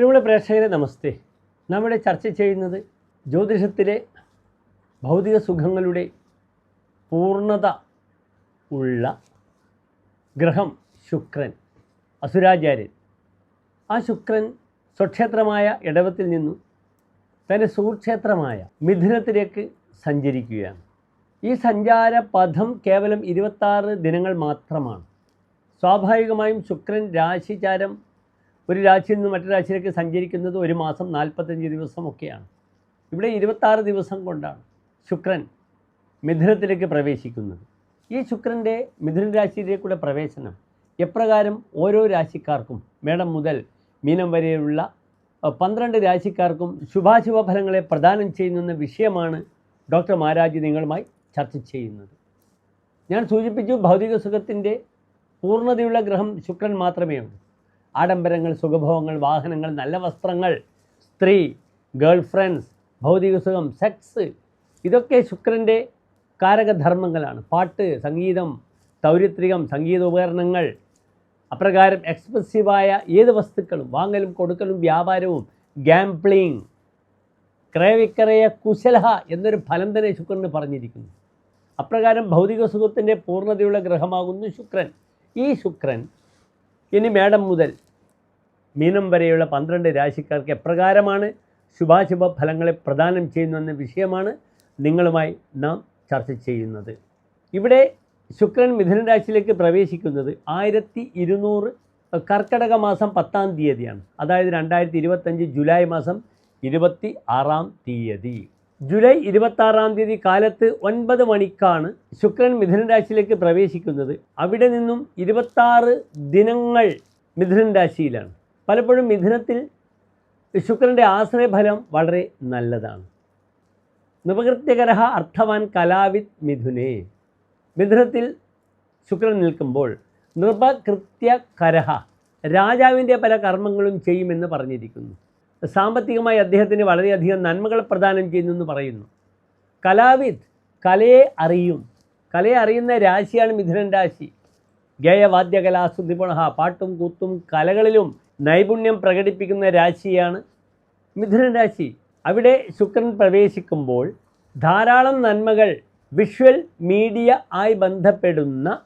പ്രിയമുള്ള പ്രേക്ഷകരെ നമസ്തേ. നമ്മുടെ ചർച്ച ചെയ്യുന്നത് ജ്യോതിഷത്തിലെ ഭൗതിക സുഖങ്ങളുടെ പൂർണത ഉള്ള ഗ്രഹം ശുക്രൻ അസുരാചാര്യൻ. ആ ശുക്രൻ സ്വക്ഷേത്രമായ ഇടവത്തിൽ നിന്നും തന്റെ സുഹൃക്ഷേത്രമായ മിഥുനത്തിലേക്ക് സഞ്ചരിക്കുകയാണ്. ഈ സഞ്ചാര പഥം കേവലം ഇരുപത്താറ് ദിനങ്ങൾ മാത്രമാണ്. സ്വാഭാവികമായും ശുക്രൻ രാശിചാരം ഒരു രാശിയിൽ നിന്ന് മറ്റു രാശിയിലേക്ക് സഞ്ചരിക്കുന്നത് ഒരു മാസം നാൽപ്പത്തഞ്ച് ദിവസമൊക്കെയാണ് ഇവിടെ ഇരുപത്താറ് ദിവസം കൊണ്ടാണ് ശുക്രൻ മിഥുനത്തിലേക്ക് പ്രവേശിക്കുന്നത്. ഈ ശുക്രന്റെ മിഥുന രാശിയിലേക്കുള്ള പ്രവേശനം എപ്രകാരം ഓരോ രാശിക്കാർക്കും മേടം മുതൽ മീനം വരെയുള്ള പന്ത്രണ്ട് രാശിക്കാർക്കും ശുഭാശുഭ ഫലങ്ങളെ പ്രദാനം ചെയ്യുന്ന വിഷയമാണ് ഡോക്ടർ മാരാജ് നിങ്ങളുമായി ചർച്ച ചെയ്യുന്നത്. ഞാൻ സൂചിപ്പിച്ചു ഭൗതിക സുഖത്തിന്റെ പൂർണതയുള്ള ഗ്രഹം ശുക്രൻ മാത്രമേ ഉള്ളൂ ആഡംബരങ്ങൾ സുഖഭോഗങ്ങൾ വാഹനങ്ങൾ നല്ല വസ്ത്രങ്ങൾ സ്ത്രീ ഗേൾ ഫ്രണ്ട്സ് ഭൗതിക സുഖം സെക്സ് ഇതൊക്കെ ശുക്രന്റെ കാരകധർമ്മങ്ങളാണ്. പാട്ട് സംഗീതം തൗരിത്രികം സംഗീത ഉപകരണങ്ങൾ അപ്രകാരം എക്സ്പ്രസീവായ ഏത് വസ്തുക്കളും വാങ്ങലും കൊടുക്കലും വ്യാപാരവും ഗാംപ്ലിങ് ക്രയവിക്രയ കുശലഹ എന്നൊരു ഫലം തന്നെ ശുക്രന് പറഞ്ഞിരിക്കുന്നു. അപ്രകാരം ഭൗതിക സുഖത്തിന്റെ പൂർണതയുള്ള ഗ്രഹമാകുന്നു ശുക്രൻ. ഈ ശുക്രൻ ഇനി മേടം മുതൽ മീനം വരെയുള്ള പന്ത്രണ്ട് രാശിക്കാർക്ക് എപ്രകാരമാണ് ശുഭാശുഭ ഫലങ്ങളെ പ്രദാനം ചെയ്യുന്നുവെന്ന വിഷയമാണ് നിങ്ങളുമായി നാം ചർച്ച ചെയ്യുന്നത്. ഇവിടെ ശുക്രൻ മിഥുന രാശിയിലേക്ക് പ്രവേശിക്കുന്നത് ആയിരത്തി ഇരുന്നൂറ് കർക്കടക മാസം പത്താം തീയതിയാണ്. അതായത് രണ്ടായിരത്തി ഇരുപത്തഞ്ച് ജൂലൈ മാസം ഇരുപത്തി ആറാം തീയതി. ജൂലൈ ഇരുപത്താറാം തീയതി കാലത്ത് ഒൻപത് മണിക്കാണ് ശുക്രൻ മിഥുന രാശിയിലേക്ക് പ്രവേശിക്കുന്നത്. അവിടെ നിന്നും ഇരുപത്താറ് ദിനങ്ങൾ മിഥുനൻ രാശിയിലാണ്. പലപ്പോഴും മിഥുനത്തിൽ ശുക്രന്റെ ആശ്രയഫലം വളരെ നല്ലതാണ്. നിപകൃത്യകര അർത്ഥവാൻ കലാവിത് മിഥുനേ. മിഥുനത്തിൽ ശുക്രൻ നിൽക്കുമ്പോൾ നൃപകൃത്യകരഹ രാജാവിന്റെ പല കർമ്മങ്ങളും ചെയ്യുമെന്ന് പറഞ്ഞിരിക്കുന്നു. സാമ്പത്തികമായി അദ്ദേഹത്തിന് വളരെയധികം നന്മകൾ പ്രദാനം ചെയ്യുന്നു എന്ന് പറയുന്നു. കലാവിദ് കലയെ അറിയും. കലയെ അറിയുന്ന രാശിയാണ് മിഥുനൻ രാശി. ഗേയവാദ്യകലാസുതിപുണ പാട്ടും കൂത്തും കലകളിലും നൈപുണ്യം പ്രകടിപ്പിക്കുന്ന രാശിയാണ് മിഥുനൻ രാശി. അവിടെ ശുക്രൻ പ്രവേശിക്കുമ്പോൾ ധാരാളം നന്മകൾ വിഷ്വൽ മീഡിയ ആയി ബന്ധപ്പെടുന്ന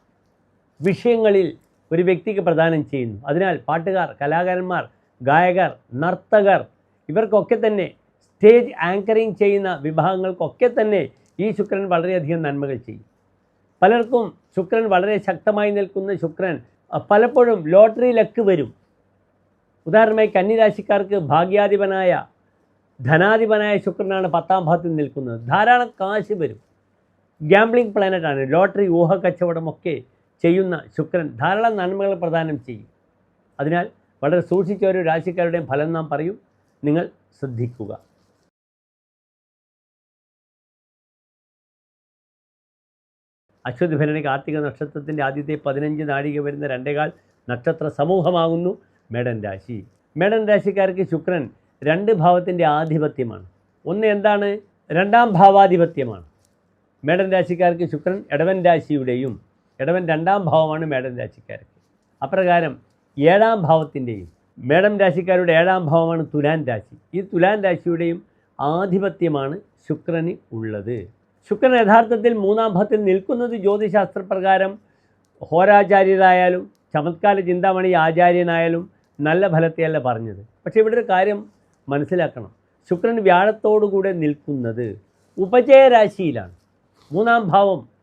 വിഷയങ്ങളിൽ ഒരു വ്യക്തിക്ക് പ്രദാനം ചെയ്യുന്നു. അതിനാൽ പാട്ടുകാർ കലാകാരന്മാർ ഗായകർ നർത്തകർ ഇവർക്കൊക്കെ തന്നെ സ്റ്റേജ് ആങ്കറിങ് ചെയ്യുന്ന വിഭാഗങ്ങൾക്കൊക്കെ തന്നെ ഈ ശുക്രൻ വളരെയധികം നന്മകൾ ചെയ്യും. പലർക്കും ശുക്രൻ വളരെ ശക്തമായി നിൽക്കുന്ന ശുക്രൻ പലപ്പോഴും ലോട്ടറി ലക്ക് വരും. ഉദാഹരണമായി കന്നിരാശിക്കാർക്ക് ഭാഗ്യാധിപനായ ധനാധിപനായ ശുക്രനാണ് പത്താം ഭാഗത്തിൽ നിൽക്കുന്നത്. ധാരാളം കാശ് വരും. ഗ്യാംബ്ലിംഗ് പ്ലാനറ്റാണ് ലോട്ടറി ഊഹ കച്ചവടമൊക്കെ ചെയ്യുന്ന ശുക്രൻ ധാരാളം നന്മകൾ പ്രദാനം ചെയ്യും. അതിനാൽ വളരെ സൂക്ഷിച്ച ഒരു രാശിക്കാരുടെയും ഫലം നാം പറയും. നിങ്ങൾ ശ്രദ്ധിക്കുക. അശ്വതി ഭരണി കാർത്തിക നക്ഷത്രത്തിന്റെ ആദ്യത്തെ പതിനഞ്ച് നാഴിക വരുന്ന രണ്ടേകാൽ നക്ഷത്ര സമൂഹമാകുന്നു മേടൻ രാശി. മേടൻ രാശിക്കാർക്ക് ശുക്രൻ രണ്ട് ഭാവത്തിന്റെ ആധിപത്യമാണ്. ഒന്ന് എന്താണ്? രണ്ടാം ഭാവാധിപത്യമാണ്. മേടൻ രാശിക്കാർക്ക് ശുക്രൻ ഇടവൻ രാശിയുടെയും ഇടവൻ രണ്ടാം ഭാവമാണ് മേടൻ രാശിക്കാർക്ക്. അപ്രകാരം ഏഴാം ഭാവത്തിന്റെയും മേടം രാശിക്കാരുടെ ഏഴാം ഭാവമാണ് തുലാൻ രാശി. ഈ തുലാൻ രാശിയുടെയും ആധിപത്യമാണ് ശുക്രന് ഉള്ളത്. ശുക്രൻ യഥാർത്ഥത്തിൽ മൂന്നാം ഭാവത്തിൽ നിൽക്കുന്നത് ജ്യോതിശാസ്ത്രപ്രകാരം ഹോരാചാര്യരായാലും ചമത്കാല ചിന്താമണി ആചാര്യനായാലും നല്ല ഫലത്തെയല്ല പറഞ്ഞത്. പക്ഷേ ഇവിടെ ഒരു കാര്യം മനസ്സിലാക്കണം. ശുക്രൻ വ്യാഴത്തോടുകൂടെ നിൽക്കുന്നത് ഉപജയരാശിയിലാണ് മൂന്നാം ഭാവം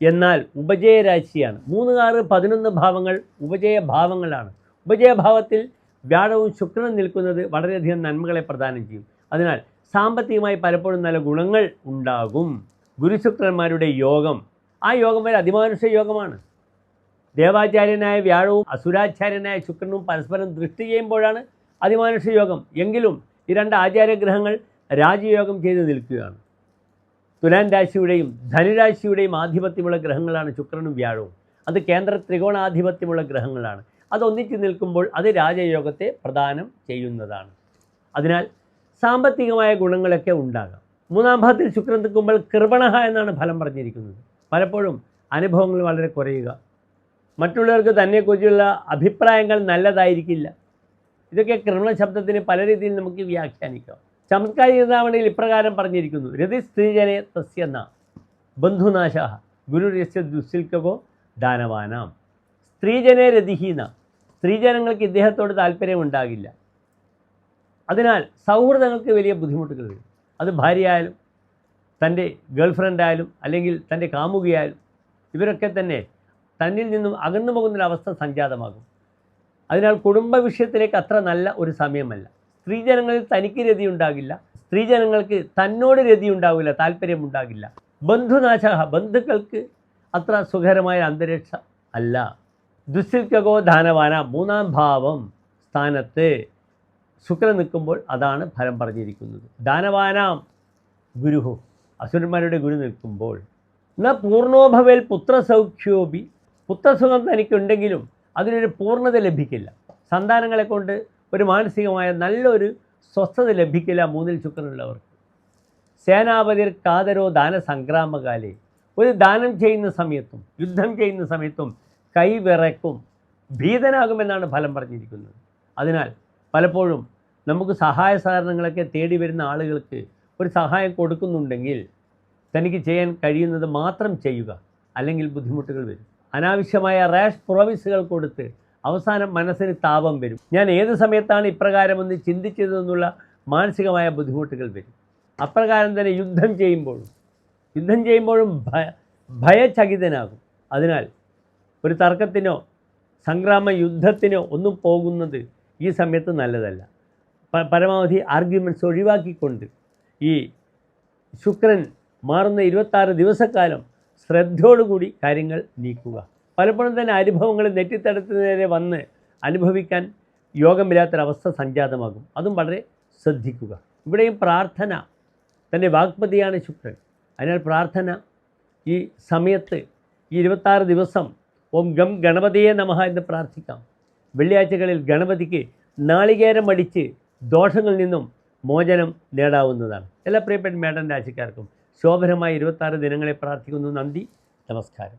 എന്നാൽ ഉപജയരാശിയാണ്. മൂന്ന് ആറ് പതിനൊന്ന് ഭാവങ്ങൾ ഉപജയ ഉപജയഭാവങ്ങളാണ്. ഉപജയഭാവത്തിൽ വ്യാഴവും ശുക്രനും നിൽക്കുന്നത് വളരെയധികം നന്മകളെ പ്രദാനം ചെയ്യും. അതിനാൽ സാമ്പത്തികമായി പലപ്പോഴും നല്ല ഗുണങ്ങൾ ഉണ്ടാകും. ഗുരുശുക്രന്മാരുടെ യോഗം. ആ യോഗം വരെ അതിമാനുഷ യോഗമാണ്. ദേവാചാര്യനായ വ്യാഴവും അസുരാചാര്യനായ ശുക്രനും പരസ്പരം ദൃഷ്ടി ചെയ്യുമ്പോഴാണ് അതിമാനുഷ യോഗം. എങ്കിലും ഈ രണ്ട് ആചാര്യഗ്രഹങ്ങൾ രാജയോഗം ചെയ്ത് നിൽക്കുകയാണ്. തുലാൻ രാശിയുടെയും ധനുരാശിയുടെയും ആധിപത്യമുള്ള ഗ്രഹങ്ങളാണ് ശുക്രനും വ്യാഴവും. അത് കേന്ദ്ര ത്രികോണാധിപത്യമുള്ള ഗ്രഹങ്ങളാണ്. അതൊന്നിച്ചു നിൽക്കുമ്പോൾ അത് രാജയോഗത്തെ പ്രദാനം ചെയ്യുന്നതാണ്. അതിനാൽ സാമ്പത്തികമായ ഗുണങ്ങളൊക്കെ ഉണ്ടാകാം. മൂന്നാം ഭാഗത്തിൽ ശുക്രൻ നിൽക്കുമ്പോൾ കൃപണഹ എന്നാണ് ഫലം പറഞ്ഞിരിക്കുന്നത്. പലപ്പോഴും അനുഭവങ്ങൾ വളരെ കുറയുക. മറ്റുള്ളവർക്ക് തന്നെക്കുറിച്ചുള്ള അഭിപ്രായങ്ങൾ നല്ലതായിരിക്കില്ല. ഇതൊക്കെ കൃമണ ശബ്ദത്തിന് പല രീതിയിൽ നമുക്ക് വ്യാഖ്യാനിക്കാം. ചമത്കാരിക ചിന്താമണിയിൽ ഇപ്രകാരം പറഞ്ഞിരിക്കുന്നു. രതി സ്ത്രീജനെ ന. ബന്ധുനാശ ഗുരുരസ്യ ദുസ്സിൽക്കവോ ദാനവാനാം. സ്ത്രീജനെ രതിഹീന സ്ത്രീജനങ്ങൾക്ക് ഇദ്ദേഹത്തോട് താല്പര്യമുണ്ടാകില്ല അതിനാൽ സൗഹൃദങ്ങൾക്ക് വലിയ ബുദ്ധിമുട്ടുകൾ വരും. അത് ഭാര്യയായാലും തന്റെ ഗേൾഫ്രണ്ടായാലും അല്ലെങ്കിൽ തന്റെ കാമുകിയായാലും ഇവരൊക്കെ തന്നെ തന്നിൽ നിന്നും അകന്നു പോകുന്നൊരവസ്ഥ സംജാതമാകും. അതിനാൽ കുടുംബ വിഷയത്തിലേക്ക് അത്ര നല്ല ഒരു സമയമല്ല. സ്ത്രീജനങ്ങളിൽ തനിക്ക് രതി ഉണ്ടാകില്ല സ്ത്രീജനങ്ങൾക്ക് തന്നോട് രതി ഉണ്ടാവില്ല താല്പര്യമുണ്ടാകില്ല. ബന്ധുനാശ ബന്ധുക്കൾക്ക് അത്ര സുഖകരമായ അന്തരീക്ഷം അല്ല. ദുസ്സിൽക്കകോ ധാനവാന മൂന്നാം ഭാവം സ്ഥാനത്ത് ശുക്രൻ നിൽക്കുമ്പോൾ അതാണ് ഫലം പറഞ്ഞിരിക്കുന്നത്. ദാനവാനാം ഗുരുഹു അസുരന്മാരുടെ ഗുരു നിൽക്കുമ്പോൾ ന പൂർണോഭവേൽ പുത്രസൗഖ്യോപി. പുത്രസുഖം തനിക്കുണ്ടെങ്കിലും അതിനൊരു പൂർണത ലഭിക്കില്ല. സന്താനങ്ങളെ കൊണ്ട് ഒരു മാനസികമായ നല്ലൊരു സ്വസ്ഥത ലഭിക്കില്ല മൂന്നിൽ ശുക്രനുള്ളവർക്ക് സേനാപതിർ കാതരോ ദാന സംഗ്രാമകാലേ ഒരു ദാനം ചെയ്യുന്ന സമയത്തും യുദ്ധം ചെയ്യുന്ന സമയത്തും കൈവിറക്കും ഭീതനാകുമെന്നാണ് ഫലം പറഞ്ഞിരിക്കുന്നത്. അതിനാൽ പലപ്പോഴും നമുക്ക് സഹായ സഹകരണങ്ങളൊക്കെ തേടി വരുന്ന ആളുകൾക്ക് ഒരു സഹായം കൊടുക്കുന്നുണ്ടെങ്കിൽ തനിക്ക് ചെയ്യാൻ കഴിയുന്നത് മാത്രം ചെയ്യുക. അല്ലെങ്കിൽ ബുദ്ധിമുട്ടുകൾ വരും. അനാവശ്യമായ റാഷ് പ്രോമിസുകൾ കൊടുത്ത് അവസാനം മനസ്സിന് താപം വരും. ഞാൻ ഏത് സമയത്താണ് ഇപ്രകാരമൊന്ന് ചിന്തിച്ചതെന്നുള്ള മാനസികമായ ബുദ്ധിമുട്ടുകൾ വരും. അപ്രകാരം തന്നെ യുദ്ധം ചെയ്യുമ്പോഴും യുദ്ധം ചെയ്യുമ്പോഴും ഭയ ഭയചകിതനാകും. അതിനാൽ ഒരു തർക്കത്തിനോ സംഗ്രാമ യുദ്ധത്തിനോ ഒന്നും പോകുന്നത് ഈ സമയത്ത് നല്ലതല്ല. പരമാവധി ആർഗ്യുമെന്റ്സ് ഒഴിവാക്കിക്കൊണ്ട് ഈ ശുക്രൻ മാറുന്ന ഇരുപത്താറ് ദിവസക്കാലം ശ്രദ്ധയോടുകൂടി കാര്യങ്ങൾ നീക്കുക. പലപ്പോഴും തന്നെ അനുഭവങ്ങൾ നെറ്റിത്തടത്തിന് നേരെ വന്ന് അനുഭവിക്കാൻ യോഗമില്ലാത്തൊരവസ്ഥ സംജാതമാകും. അതും വളരെ ശ്രദ്ധിക്കുക. ഇവിടെയും പ്രാർത്ഥന തന്റെ വാഗ്പതിയാണ് ശുക്രൻ. അതിനാൽ പ്രാർത്ഥന ഈ സമയത്ത് ഈ ഇരുപത്താറ് ദിവസം ഓം ഗം ഗണപതിയെ നമ എന്ന് പ്രാർത്ഥിക്കാം. വെള്ളിയാഴ്ചകളിൽ ഗണപതിക്ക് നാളികേരം അടിച്ച് ദോഷങ്ങളിൽ നിന്നും മോചനം നേടാവുന്നതാണ്. എല്ലാ പ്രിയപ്പെട്ട മേഡൻ രാശിക്കാർക്കും ശോഭനമായ ഇരുപത്താറ് ദിനങ്ങളെ പ്രാർത്ഥിക്കുന്നു. നന്ദി നമസ്കാരം.